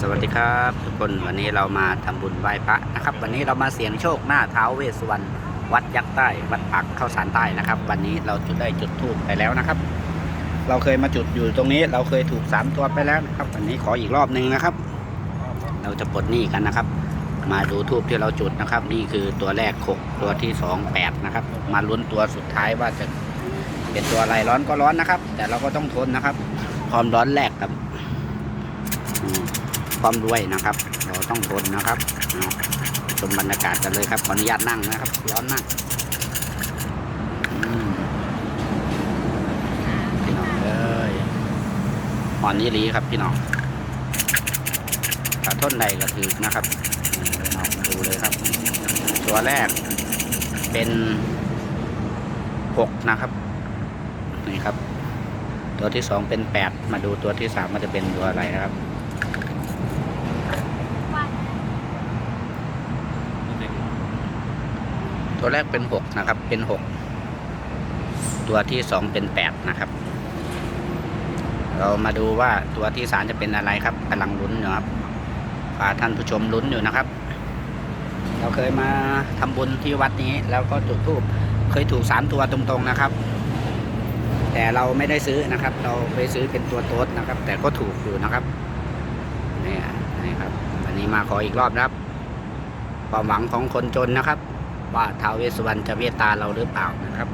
สวัสดีครับทุกคนวันนี้เรามาทำบุญไหว้พระนะครับ วันนี้เรามาเสี่ยงโชคหน้าท้าวเวสุวรรณวัดยักษ์ใต้วัดปักเข้าสารใต้นะครับ วันนี้เราจุดได้จุดทูบไปแล้วนะครับ เราเคยมาจุดอยู่ตรงนี้ เราเคยถูกสามตัวไปแล้วนะครับ วันนี้ขออีกรอบหนึ่งนะครับ เราจะปลดหนี้กันนะครับ มาดูทูบที่เราจุดนะครับ นี่คือตัวแรกหกตัวที่สองแปดนะครับ มาลุ้นตัวสุดท้ายว่าจะเป็นตัวอะไรร้อนก็ร้อนนะครับ แต่เราก็ต้องทนนะครับ ความร้อนแรกกับ ความรวยนะครับ เราต้องทนนะครับชมบรรยากาศกันเลยครับขออนุญาตนั่งนะครับ ร้อนมากพี่น้องเอ้ยหอนนี่ลีครับพี่น้องถ้าทนใดก็ถือนะครับมองมาดูเลยครับ ตัวแรกเป็นหกนะครับนี่ครับ ตัวที่สองเป็นแปดมาดูตัวที่สามมันจะเป็นตัวอะไรนะครับ ตัวแรกเป็นหกนะครับ เป็นหกตัวที่สองเป็นแปดนะครับ เรามาดูว่าตัวที่สามจะเป็นอะไรครับกำลังลุ้นอยู่ครับพาท่านผู้ชมลุ้นอยู่นะครับ เราเคยมาทำบุญที่วัดนี้ แล้วก็จุดธูปเคยถูกสามตัวตรงๆนะครับ แต่เราไม่ได้ซื้อนะครับ เราไปซื้อเป็นตัวโต๊ดนะครับ แต่ก็ถูกอยู่นะครับนี่นี่ครับ วันนี้มาขออีกรอบนะครับความหวังของคนจนนะครับ ว่าท้าวเวสสุวรรณจะเมตตาเราหรือเปล่านะครับ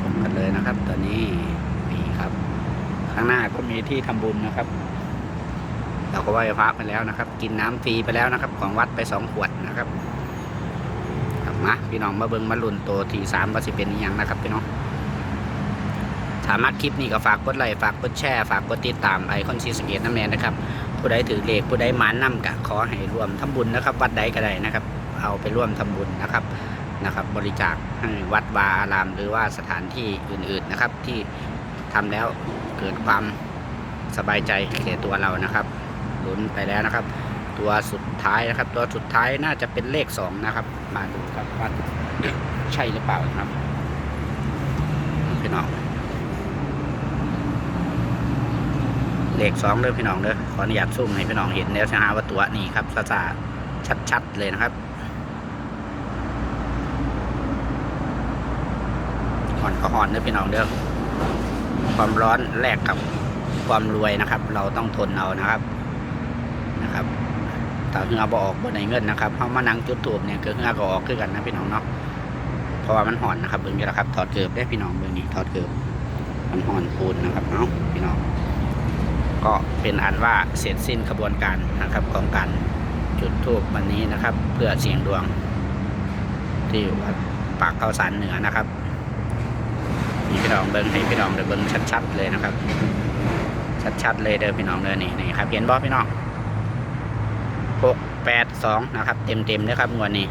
ชมกันเลยนะครับ ตอนนี้นี่ครับ ข้างหน้าก็มีที่ทำบุญนะครับ เราก็ไหว้พระไปแล้วนะครับ กินน้ำฟรีไปแล้วนะครับ ของวัดไปสองขวดนะครับครับมาพี่น้องมาเบิ้งมาลุนโตทีสามว่าสิเป็นอย่างนะครับพี่น้องสามารถคลิปนี้ก็ฝากกดไลค์ฝากกดแชร์ฝากกดติดตามไอคอนซีสเกตน้ำแนนนะครับ ผู้ใดถือเลขผู้ใดหมานนำกะขอให้รวมทำบุญนะครับ วัดใดก็ได้นะครับ เอาไปร่วมทำบุญนะครับนะครับบริจาคให้วัดวาอาราม หรือว่าสถานที่อื่นๆนะครับ ที่ทำแล้วเกิดความสบายใจแก่ตัวเรานะครับลุ้นไปแล้วนะครับ ตัวสุดท้ายนะครับ ตัวสุดท้ายน่าจะเป็นเลขสองนะครับ มาดูครับว่าใช่หรือเปล่าครับพี่น้องเลขสองเด้อพี่น้องเด้อขออนุญาตซูมให้พี่น้องเห็นแล้วจะหาว่าตัวนี่ครับซาซาชัดๆเลยนะครับห่อน ก็ห่อนเด้อพี่น้องเด้อความร้อนแลกกับความรวยนะครับ เราต้องทนเอานะครับนะครับถ้าเงือบ่ออกบนในเงินนะครับเพราะมานั่งจุดตูบเนี่ยคือเงือก็ออกคือกันนะพี่น้องเนาะเพราะว่ามันห่อนนะครับเบิ่งอยู่แล้วครับ ถอดเกือบได้พี่น้องเบิ่งนี่ถอดเกือบมันห่อนปูนนะครับเนาะพี่น้องก็เป็นอันว่าเสร็จสิ้นกระบวนการนะครับของการจุดธูปวันนี้นะครับ เพื่อเสี่ยงดวง ที่วัดปากเข้าสารเหนือนะครับ นี่พี่น้องเบิ้งให้พี่น้องเด้อเบิ้งชัดๆเลยนะครับ ชัดๆเลยเด้อพี่น้องเด้อนี่นี่ครับเห็นบ่พี่น้องหกแปดสองนะครับ เต็มๆนะครับงวดนี้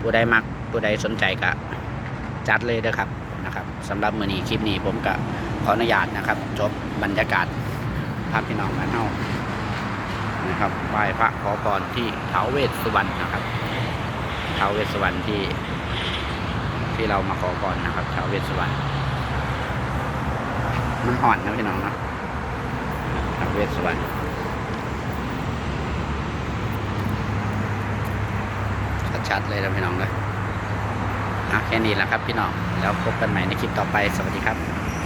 ผู้ใดมักผู้ใดสนใจก็จัดเลยเด้อครับนะครับสำหรับมือนี้คลิปนี้ผมก็ขออนุญาตนะครับ จบบรรยากาศพาพี่น้องมาเท่านะครับไหว้พระขอพรที่ท้าวเวสสุวรรณนะครับท้าวเวสสุวรรณที่ที่เรามาขอพรนะครับท้าวเวสสุวรรณ มันห่อนนะพี่น้องเนาะทางเวสสวรรณชัดๆเลยนะพี่น้องเลยอะแค่นี้แหละครับพี่น้อง แล้วพบกันใหม่ในคลิปต่อไป สวัสดีครับ